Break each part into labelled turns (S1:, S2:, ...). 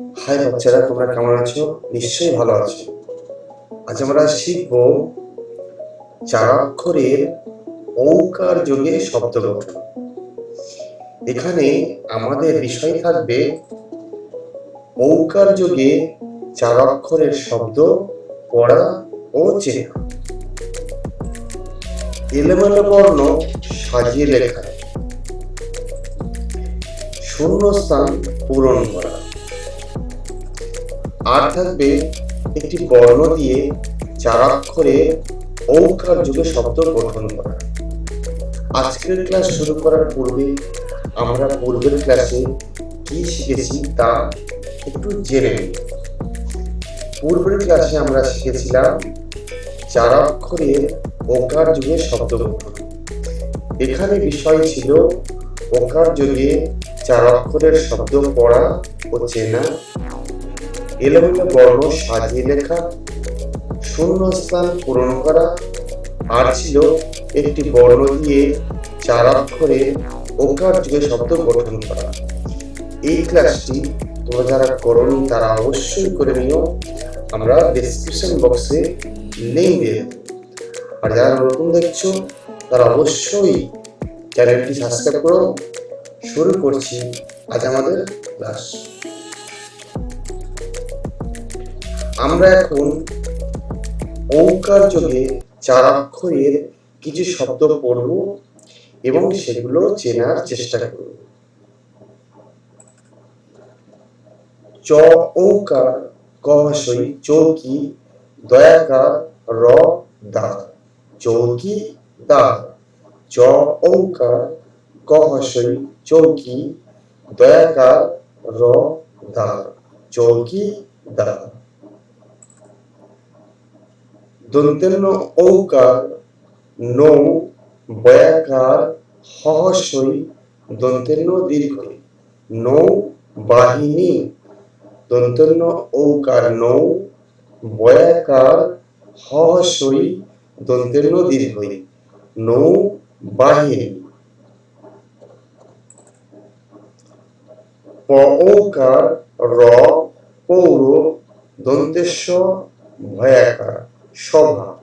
S1: High বাচ্চারা, তোমরা কেমন আছো? নিশ্চয়ই ভালো আছো। আজ আমরা শিখব চারাক্ষরের ঔকার যোগে শব্দ গঠন এখানে আমাদের বিষয় থাকবে ঔকার যোগে চারাক্ষরের শব্দ পড়া ও চেনা। এলোমেলো বর্ণ সাজিয়ে লেখা। শূন্যস্থান পূরণ করা। আর থাকবে একটি বর্ণ দিয়ে চারাক্ষরে ঔকার যুগে শব্দ গঠন করা। আজকের ক্লাস শুরু করার পূর্বে আমরা পূর্বের ক্লাসে কি শিখেছি তা একটু জেনে নিই। পূর্বের ক্লাসে আমরা শিখেছিলাম চারাক্ষরের ওকার যুগে শব্দ গঠন। এখানে বিষয় ছিল ওকার যুগে চারাক্ষরের শব্দ পড়া ও চেনা এলোমেলো বর্ণ সাজিয়ে লেখা, শূন্যস্থান পূরণ করা, আর ছিল একটি বর্ণ দিয়ে চার অক্ষরে ওকার যুগে শব্দ গঠন করা। এই ক্লাসটি তোমরা যারা করনি, তারা অবশ্যই করে নিও। আমরা ডেসক্রিপশন বক্সে লিঙ্ক দিয়ে। আর যারা নতুন দেখছ, তারা অবশ্যই চ্যানেলটি সাবস্ক্রাইব করো। শুরু করছি আজ আমাদের ক্লাস আমরা এখন ঔকার যোগে চার অক্ষরের কিছু শব্দ পড়ব এবং সেগুলো চেনার চেষ্টা করব। চ ঔকার কহসই চৌকি দয়াকার, র দা চৌকি দা চ ঔকার কহসই চৌকি দয়াকার, র দা চৌকি দা দন্তেন্য ঔকার, নৌ, বয়াকার হহসই দন্তেন্য দীর্ঘই নৌ, বাহিনী দন্তেন্য ঔকার, নৌ, বয়াকার হহসই দন্তেন্য দীর্ঘই, নৌ, বাহিনী। প ঔকার, র, পৌর, দন্তেশ্ব, ভয়াকার। সভা।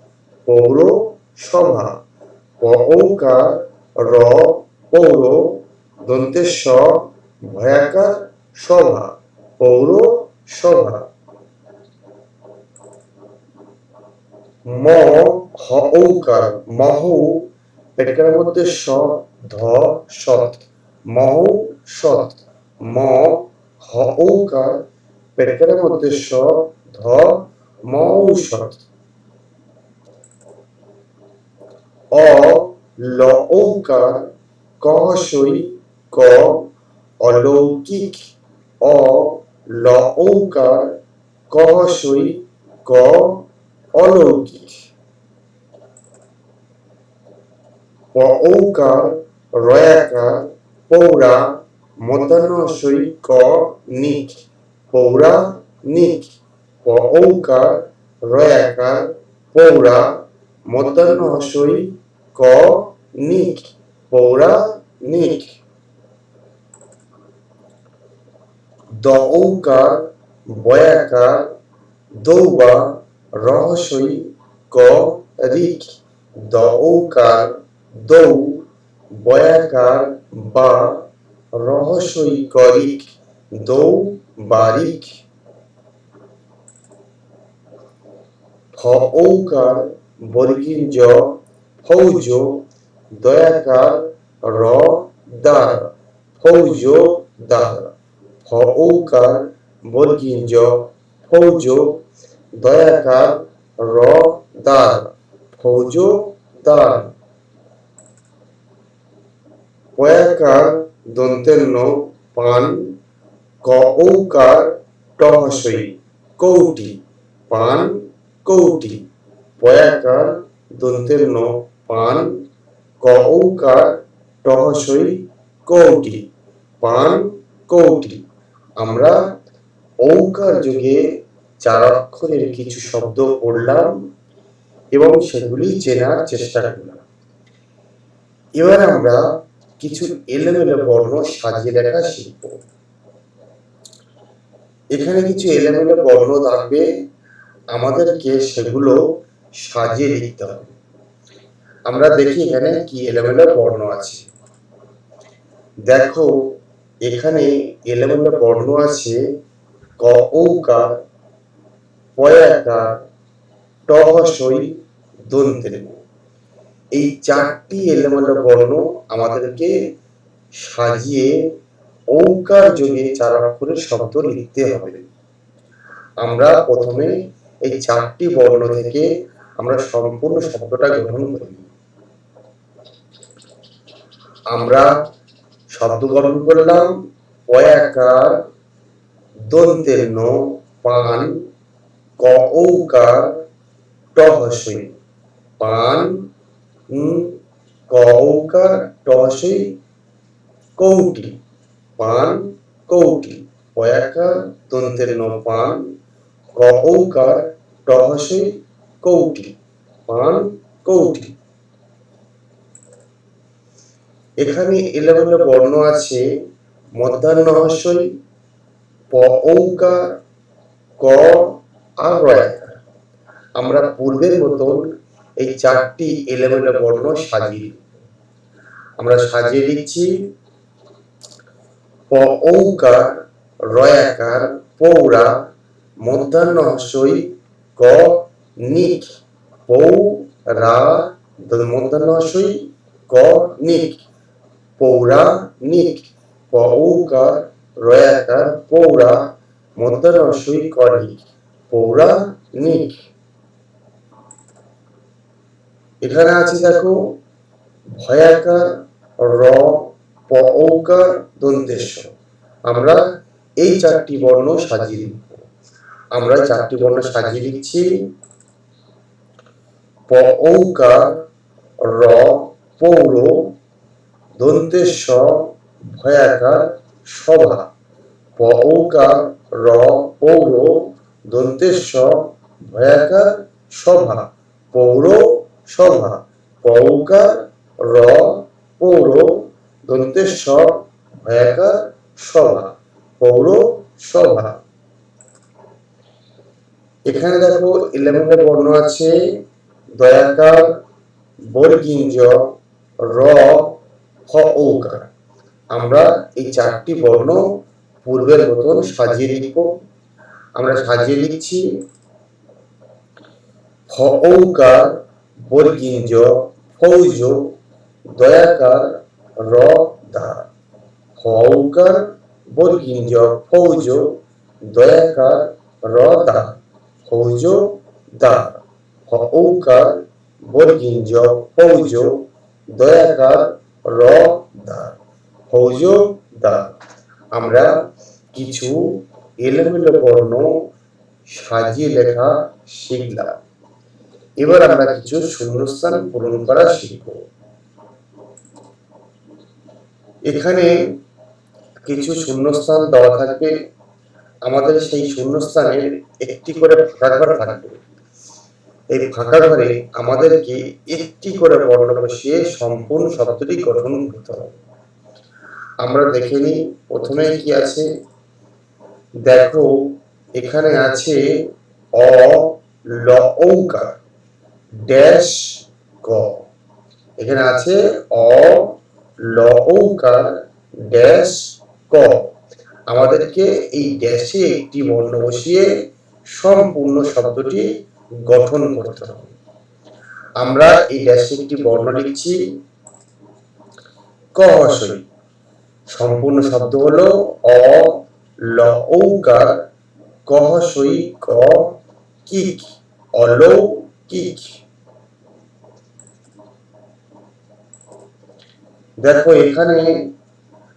S1: পৌর সভা। প ঔকার র, পৌর দন্তেশ্ব ভয়াকার সভা, পৌর সভা। ম, হ, ঔকার, মহু, পেটকার মধ্যে স, ধ, সৎ। মহু, সৎ। ম, হ, ঔকার পেটকার মধ্যে স, ধ মৌষধ অ ল ঔকার কহসই ক অলৌকিক অ ল ঔকার কহসই ক অলৌকিক প ঔকার রয়াকার পৌরা, মতানসই ক নিক পৌরা নিক প ঔকার রয়াকার পৌরা মতান্ন হসই ক নিক পৌরা নিক দ ঔকার বয়াকার দৌবা রহসই ক রিক। দ ঔকার দৌ বয়াকার, বা রহসই করিক দৌ বারিক ফ ঔকার বর্গীর জ ফৌজ দয়াকার র দার ফৌজ দার ফ ঔকার বর্গীর জ ফৌজ দয়াকার র দার ফৌজ দার পয়াকার দন্তেন্ন পান ক ঔকার টহসই। কৌটি। পান কৌটি। পয়াকার দন্তের ন পান ক ঔকার টহসই কৌটি, পান কৌটি। আমরা ঔকার যুগে চার অক্ষরের কিছু শব্দ পড়লাম এবং সেগুলি চেনার চেষ্টা করলাম। এবার আমরা কিছু এলোমেলো বর্ণ সাজিয়ে লেখা শিখব। এখানে কিছু এলোমেলো বর্ণ থাকবে। আমাদেরকে সেগুলো সাজিয়ে লিখতে হবে। আমরা দেখি এখানে কি এলোমেলো বর্ণ আছে। দেখো, এখানে এলোমেলো বর্ণ আছে, ক ঔকার, পয়াকার, ট হসই দন্তের এই চারটি এলোমেলো বর্ণ আমাদেরকে সাজিয়ে ঔকার যোগে চার অক্ষরের শব্দ লিখতে হবে। আমরা প্রথমে এই চারটি বর্ণ থেকে আমরা সম্পূর্ণ শব্দটা গ্রহণ করি। আমরা শব্দ গ্রহণ করলাম, পয়াকার দন্তের ন, পান ক ঔকার ট হসই পান ক ঔকার ট হসই কৌটি। পান, কৌটি। পয়াকার দন্তের ন, পান ক ঔকার ট হসই কৌটি। পান কৌটি। এখানে এলোমেলো বর্ণ আছে, মধ্যাহ্ন হসই প, ঔকার, ক, আর আমরা পূর্বের মতন এই চারটি এলোমেলো বর্ণ সাজিয়ে। আমরা সাজিয়ে দিচ্ছি প, ঔকার, রয়াকার, পৌরা, মধ্যাহ্ন হসই ক নিক, পৌ, রা মধ্যাহ্ন ক, নিক। পৌরা, নিক। প ঔকার রয়াকার পৌরা ক পৌরা, নিক। এখানে আছে দেখো ভয়াকার র প ঔকার দন্তেশ্ব। আমরা এই চারটি বর্ণ সাজিয়ে লিখব। আমরা চারটি বর্ণ সাজিয়ে প ঔকার র, পৌর দন্তেশ্ব ভয়াকার সভা। প র, পৌর দন্তেশ্ব ভয়াকার সভা। পৌর, সভা। পৌকার র, পৌর দন্তেশ্ব ভয়াকার সভা। পৌর, সভা। এখানে দেখো ইলেভেনের বর্ণ আছে। দয়াকার, বর্গিঞ্জ, র হ ঔকার আমরা এই চারটি বর্ণ পূর্বের মতন সাজিয়ে লিখব। আমরা সাজিয়ে লিখছি হ ঔকার বর্গিঞ্জ ফৌজ দয়াকার, র, দা। হ ঔকার বর্গিঞ্জ ফৌজ দয়াকার, র, দা। ফৌজ দা। ঔকার বর্গিঞ্জ ফৌজ দয়াকার র দা ফৌজ দা আমরা কিছু এলোমেলো বর্ণ, সাজিয়ে লেখা শিখলাম। এবার আমরা কিছু শূন্যস্থান পূরণ করা শিখব। এখানে কিছু শূন্যস্থান দেওয়া থাকবে। আমাদের সেই শূন্যস্থানের একটি করে ফাঁকা ঘর থাকবে। এই ফাঁকা ঘরে আমাদেরকে একটি করে বর্ণ বসিয়ে সম্পূর্ণ শব্দটি গঠন করতে হবে। আমরা দেখে নিই, প্রথমে কি আছে? দেখো, এখানে আছে অ, ল ঔকার ড্যাশ ক এখানে আছে অ, ল ঔকার ড্যাশ, ক। আমাদেরকে এই ড্যাশে একটি বর্ণ বসিয়ে সম্পূর্ণ শব্দটি গঠন করতে হবে। আমরা এই ড্যাশে একটি বর্ণ লিখছি। ক হসই সম্পূর্ণ শব্দ হলো অ, ল ঔকার ক হসই ক কিক অলৌকিক দেখো, এখানে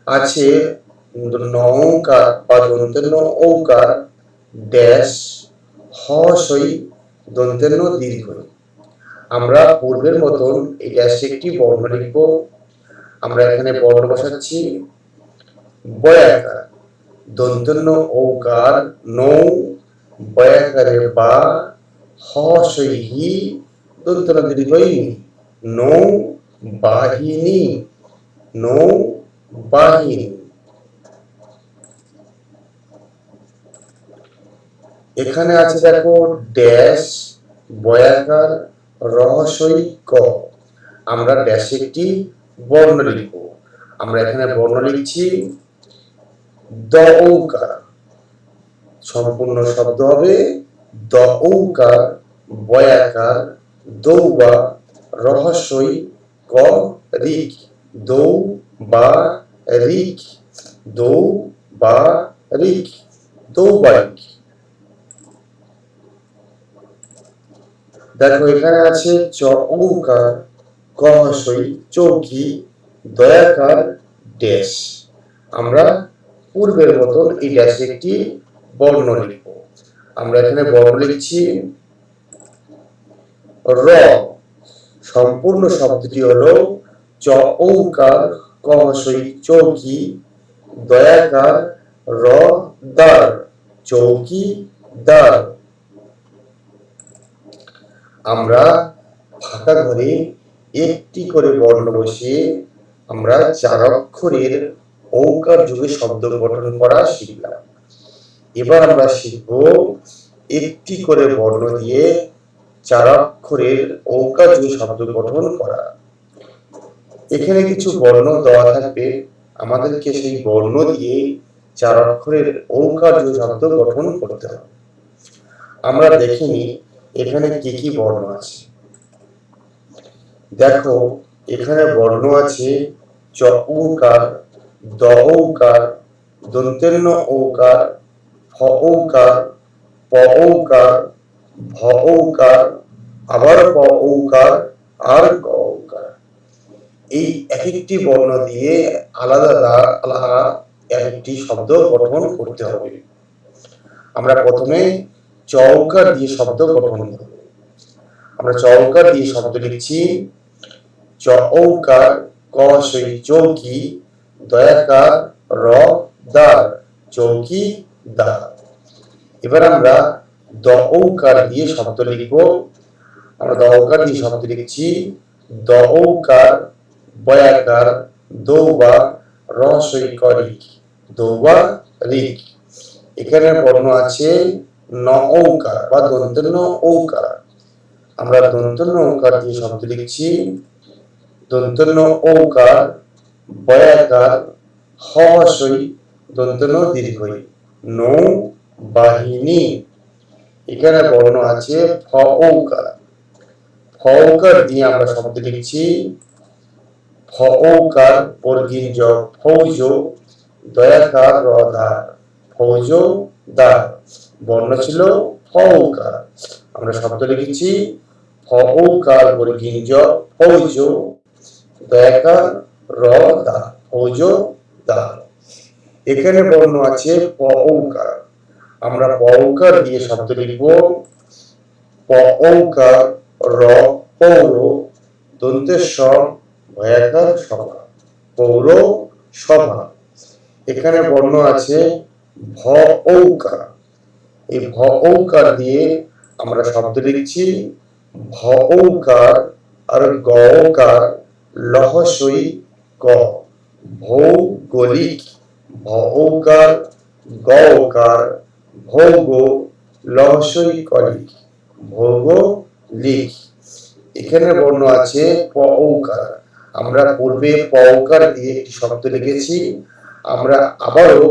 S1: আছে নৌকার বা দন্তেন্য ঔকার ড্যাশ হসই দন্তেন্য দীর্ঘ আমরা পূর্বের মতন এই ড্যাশে একটি বর্ণ লিখব আমরা এখানে বর্ণ বসাচ্ছি। বয়াকার। দন্তন্য ঔকার নৌ বয়াকারে বা হসই হি দন্তন্য দীর্ঘই নৌ বাহিনী। নৌ বাহিনী। এখানে আছে দেখো ড্যাশ বয়াকার, রহস্যই ক। আমরা ড্যাশে একটি বর্ণ লিখব। আমরা এখানে বর্ণ লিখছি দ ঔকার। সম্পূর্ণ শব্দ হবে দ ঔকার, বয়াকার, দৌবা, রহস্যই ক, রিক। দৌ বা রিক। দৌ বা রিক। দৌবারিক দেখো, এখানে আছে চ ঔকার কহসই চৌকি, দয়াকার ড্যাশ আমরা পূর্বের মতন এই ড্যাশে একটি বর্ণ লিখব। আমরা এখানে বর্ণ লিখছি র। সম্পূর্ণ শব্দটি হলো চ ঔকার কহসই চৌকি, দয়াকার, র দার চৌকি দার আমরা ফাঁকা ঘরে একটি করে বর্ণ বসিয়ে আমরা চার অক্ষরের ঔকার যুগে শব্দ গঠন করা শিখলাম। এবার আমরা শিখব একটি করে বর্ণ দিয়ে চার অক্ষরের ঔকার যুগে শব্দ গঠন করা। এখানে কিছু বর্ণ দেওয়া থাকবে। আমাদেরকে সেই বর্ণ দিয়ে চার অক্ষরের ঔকার যুগে শব্দ গঠন করতে হবে। আমরা দেখিনি এখানে কি কি বর্ণ আছে? দেখো, এখানে বর্ণ আছে চ ঔকার দ ঔকার দন্তেন্ন ঔকার ফ ঔকার প ঔকার ভ ঔকার আবার প ঔকার আর ক ঔকার এই এক একটি বর্ণ দিয়ে আলাদা আলাদা আলাদা এক একটি শব্দ গঠন করতে হবে। আমরা প্রথমে চৌকার দিয়ে শব্দ গঠন আমরা চৌকার দিয়ে শব্দ লিখছি চৌকার ক সই চৌকি, দয়াকার র দার চৌকি দা এবার আমরা দ ঔকার দিয়ে শব্দ লিখব। আমরা দ ঔকার দিয়ে শব্দ লিখছি দ ঔকার বয়াকার, দৌবা, র সই করিক, দৌবা, রিক। এখানে বর্ণ আছে ন ঔকার বা দন্তন্য ঔকার। আমরা দন্তন্য ঔকার দিয়ে শব্দ লিখছি। দন্তন্য ঔকার, বয়াকার হসই দন্তন্য দীর্ঘই। নৌ বাহিনী। এখানে বর্ণ আছে ফ ঔকার। ফ দিয়ে আমরা শব্দ লিখছি। ফ ঔকার বর্গীন জ, ফৌজ, দয়াকার, রধার। ফৌজ দার বর্ণ ছিল ফ ঔকার আমরা শব্দ লিখেছি ফ ঔকার বর্গীন জ ফৌজ দয়াকার র দা ফৌজ দা। এখানে বর্ণ আছে প ঔকার আমরা প ঔকার দিয়ে শব্দ লিখব। প র, পৌর। দন্তের দন্তেশ্বর, ভয়াকার, সভা। পৌর, সভা। এখানে বর্ণ আছে ভ ঔকার এই ভ ঔকার দিয়ে আমরা শব্দ লিখছি ভ ঔকার আর গ ঔকার লহসই ক, ভৌগোলিক ভ ঔকার গ ঔকার ভৌগ লহসই কলিক, ভৌগোলিক। এখানে বর্ণ আছে প ঔকার আমরা পূর্বে প ঔকার দিয়ে একটি শব্দ লিখেছি, আমরা আবারও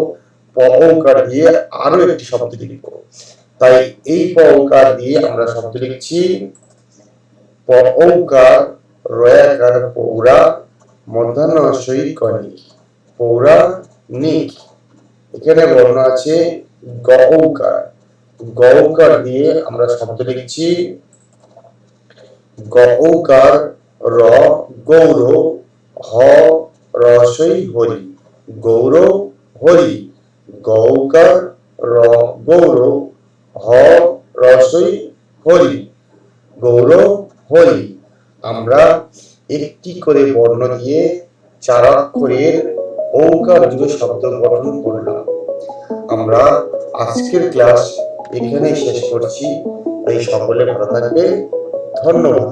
S1: প দিয়ে আরও একটি শব্দ লিখব। তাই এই প ঔকার দিয়ে আমরা শব্দ লিখছি প ঔকার রয়াকার পৌরা মধ্যাহ্ন পৌরা নিক। এখানে বর্ণ আছে গ ঔকার গ ঔকার দিয়ে আমরা শব্দ লিখছি গ র গৌর হ রসই হরি। গৌর হরি। গৌকার র গৌর হ রসই হরি, গৌর হরি। আমরা একটি করে বর্ণ দিয়ে চার অক্ষরের ঔকার যুগে শব্দ গঠন করলাম। আমরা আজকের ক্লাস এখানেই শেষ করছি। এই সকলে ভালো থাকবে ধন্যবাদ।